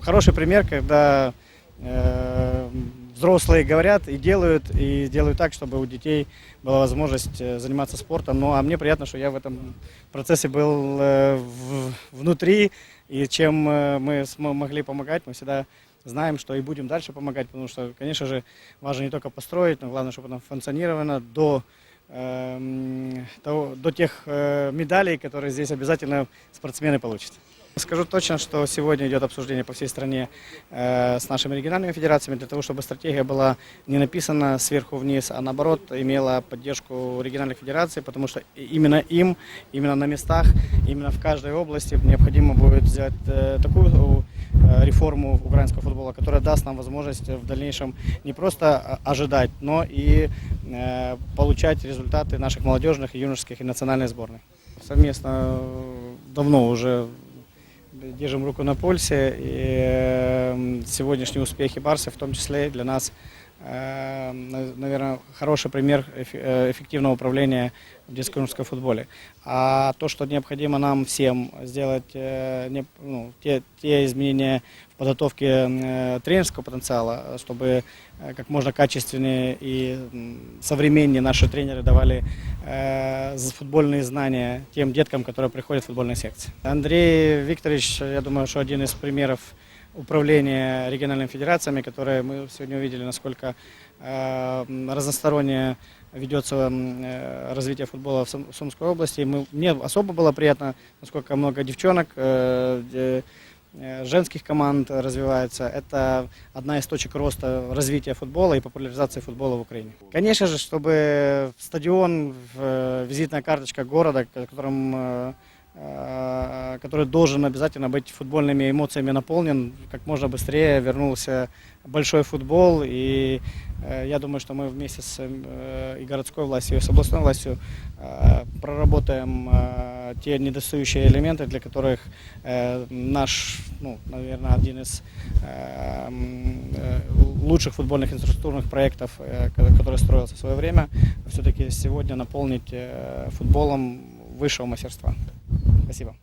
хороший пример, когда э, взрослые говорят и делают, и делают так, чтобы у детей была возможность э, заниматься спортом. Ну, а мне приятно, что я в этом процессе был э, в- внутри, и чем э, мы могли помогать, мы всегда знаем, что и будем дальше помогать, потому что, конечно же, важно не только построить, но главное, чтобы оно функционировало до, эм, до тех э, медалей, которые здесь обязательно спортсмены получат. Скажу точно, что сегодня идет обсуждение по всей стране э, с нашими региональными федерациями для того, чтобы стратегия была не написана сверху вниз, а наоборот имела поддержку региональных федераций, потому что именно им, именно на местах, именно в каждой области необходимо будет сделать э, такую э, реформу украинского футбола, которая даст нам возможность в дальнейшем не просто а, ожидать, но и э, получать результаты наших молодежных, юношеских и национальной сборной. Совместно э, давно уже держим руку на пульсе, и э, сегодняшние успехи Барса в том числе для нас, наверное, хороший пример э, эффективного управления в детском русском футболе. А то, что необходимо нам всем сделать э, ну, те, те изменения в подготовке э, тренерского потенциала, чтобы как можно качественнее и современнее наши тренеры давали футбольные знания тем деткам, которые приходят в футбольные секции. Андрей Викторович, я думаю, что один из примеров управления региональными федерациями, которые мы сегодня увидели, насколько э, разносторонне ведется э, развитие футбола в Сум- Сумской области. Мы, мне особо было приятно, насколько много девчонок, э, женских команд развивается. Это одна из точек роста развития футбола и популяризации футбола в Украине. Конечно же, чтобы стадион, визитная карточка города, которым э, который должен обязательно быть футбольными эмоциями наполнен, как можно быстрее вернулся большой футбол. И э, я думаю, что мы вместе с э, и городской властью, и с областной властью э, проработаем те недостающие элементы, для которых наш, ну, наверное, один из лучших футбольных инфраструктурных проектов, ко- который строился в свое время, все-таки сегодня наполнить футболом высшего мастерства. Спасибо.